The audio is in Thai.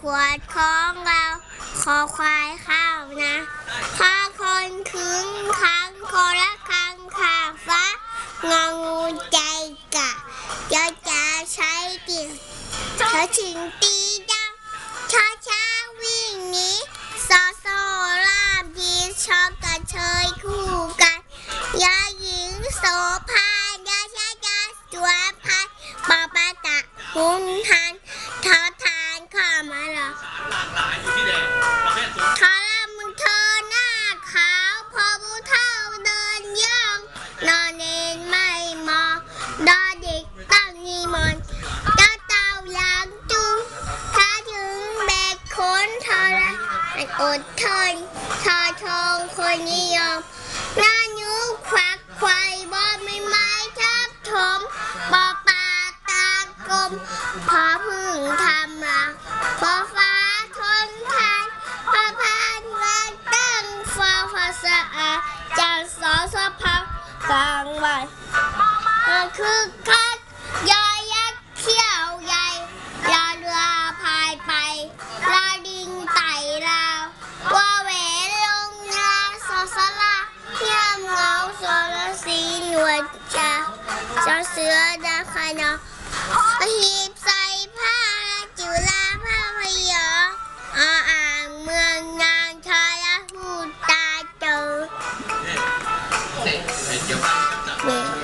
ขวดของเราควายข้าวนะข้าคนคึงค้างคอละคังขาฟ้างองูใจกะยอจะใช้กิ่งเธอถึงตีดังชอช้าวิ่งหนีซอโซลาบีชอบกระเชยคู่กันยาหญิงโสภายาชายาสวยพันปอปะตะหุนทัน นอนเนนไม่มองดอเด็กตั้งนีมนต์เจ้าเต่าหลังจุงถ้าถึงแบกขนเธอละมันอดทนทอทองคนนิยมหน้านิ้วควักไขว่บ่ไม่ไม้ทับถมบ่ปาตากลมพอ คือคักยอยักเขี้ยวใหญ่ยาเรือพายไปลาดิงไต่ลาวว่าแหวนลงยาสอสลาเที่ยมเงาสอรสีหนวดจาสอเสือดาคานาะหีบใส่ผ้าจิวลาผ้าพยออ่างเมืองงานชายหูตาจ๋ยจั